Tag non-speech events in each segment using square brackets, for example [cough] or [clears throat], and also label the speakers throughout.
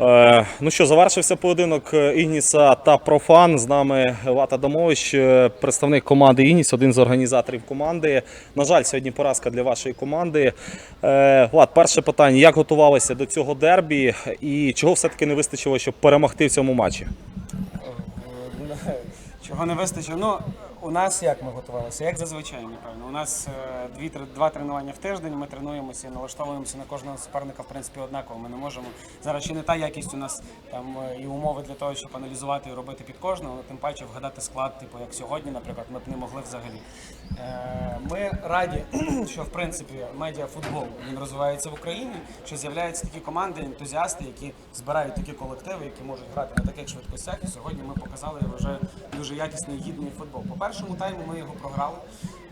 Speaker 1: Е, ну що, завершився поєдинок Ігніса та Профан. З нами Влад Адамович, е, представник команди Ігніс, один з організаторів команди. На жаль, сьогодні поразка для вашої команди. Е, Влад, перше питання: як готувалися до цього дербі і чого все-таки не вистачило, щоб перемогти в цьому матчі?
Speaker 2: Е, Чого не вистачило? Ну, у нас як ми готувалися? Як зазвичай, напевно. У нас е, дві, два тренування в тиждень, ми тренуємося, налаштовуємося на кожного суперника, в принципі, однаково. Ми не можемо. Зараз ще не та якість у нас там е, і умови для того, щоб аналізувати і робити під кожного, тим паче вгадати склад, типу як сьогодні, наприклад, ми б не могли взагалі. Е, Ми раді, [clears throat] що в принципі медіафутбол він розвивається в Україні, що з'являються такі команди, ентузіасти, які збирають такі колективи, які можуть грати на таких швидкостях. І сьогодні ми показали, вважаю, дуже якісний гідний футбол. По першому тайму ми його програли.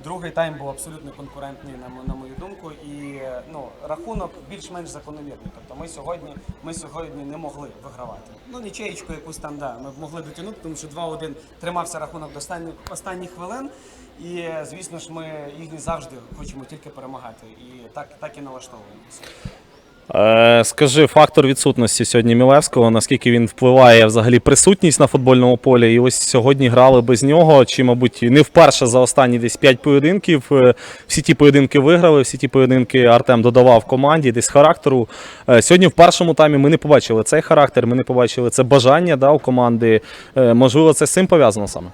Speaker 2: Другий тайм був абсолютно конкурентний, на, на мою думку, і ну рахунок більш-менш закономірний. Тобто ми сьогодні, ми сьогодні не могли вигравати. Ну нічеєчку якусь там да, ми б могли дотягнути, тому що 2-1 тримався рахунок до останніх останніх хвилин. І звісно ж, ми їх не завжди хочемо тільки перемагати. І так, так і налаштовуємося.
Speaker 1: Е, скажи, фактор відсутності сьогодні Мілевського, наскільки він впливає взагалі присутність на футбольному полі. І ось сьогодні грали без нього. Чи, мабуть, не вперше за останні десь 5 поєдинків. Е, Всі ті поєдинки виграли, всі ті поєдинки Артем додавав команді, десь характеру. Е, Сьогодні в першому таймі ми не побачили цей характер, ми не побачили це бажання да, у команди. Можливо, це з цим пов'язано саме.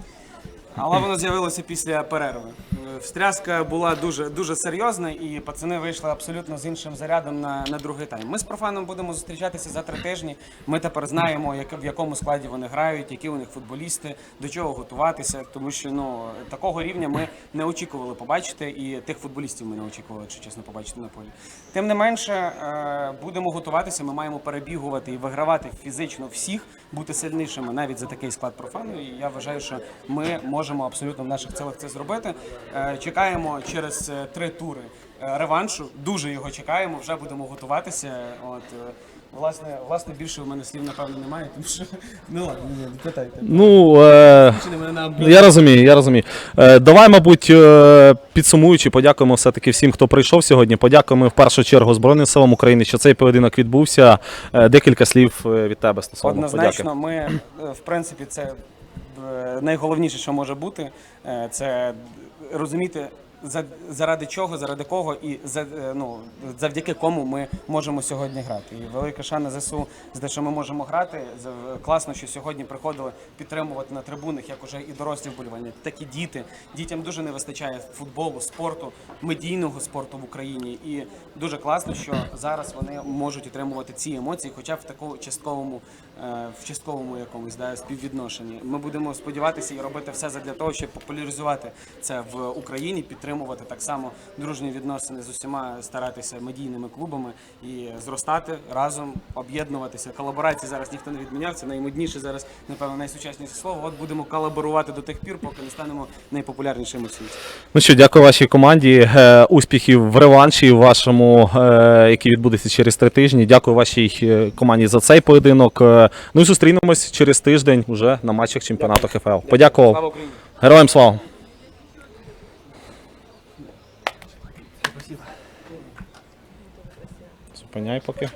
Speaker 2: Але воно з'явилося після перерви. Е, Встряска була дуже дуже серйозна, і пацани вийшли абсолютно з іншим зарядом на, на другий тайм. Ми з профаном будемо зустрічатися за три тижні. Ми тепер знаємо, як, в якому складі вони грають, які у них футболісти, до чого готуватися. Тому що ну такого рівня ми не очікували побачити, і тих футболістів ми не очікували, якщо чесно, побачити на полі. Тим не менше, е, будемо готуватися. Ми маємо перебігувати і вигравати фізично всіх, бути сильнішими навіть за такий склад профану. І я вважаю, що ми можемо абсолютно в наших цілях це зробити. Е, Чекаємо через е, три тури е, реваншу. Дуже його чекаємо. Вже будемо готуватися. От власне, власне, більше у мене слів напевно немає, тому що ну ладно, ні, питайте.
Speaker 1: Ну, е, Я розумію, я розумію. Е, давай, мабуть, е, підсумуючи, подякуємо все-таки всім, хто прийшов сьогодні. Подякуємо в першу чергу Збройним силам України, що цей поєдинок відбувся. Декілька слів від тебе стосовно
Speaker 2: Однозначно,
Speaker 1: подяки.
Speaker 2: ми в принципі це найголовніше, що може бути, е, це розуміти. За, заради чого, заради кого і за, е, ну, завдяки кому ми можемо сьогодні грати. І велика шана ЗСУ за те, що ми можемо грати. За- Класно, що сьогодні приходили підтримувати на трибунах, як уже і дорослі вболівання, так і діти. Дітям дуже не вистачає футболу, спорту, медійного спорту в Україні. І дуже класно, що зараз вони можуть отримувати ці емоції, хоча в такому частковому, е, в частковому якомусь да, співвідношенні. Ми будемо сподіватися і робити все для того, щоб популяризувати це в Україні, підтримувати так само дружні відносини з усіма, старатися медійними клубами і зростати разом, об'єднуватися. Колаборації зараз ніхто не відміняв. Це наймодніше зараз, напевно, найсучасніше слово. От будемо колаборувати до тих пір, поки не станемо найпопулярнішими в світі.
Speaker 1: Ну що, дякую вашій команді. Е, успіхів в реванші вашому, е, який відбудеться через три тижні. Дякую вашій е, команді за цей поєдинок. Ну і зустрінемось через тиждень уже на матчах чемпіонату ХФЛ. Подякував. Героям слава! Зупиняй поки.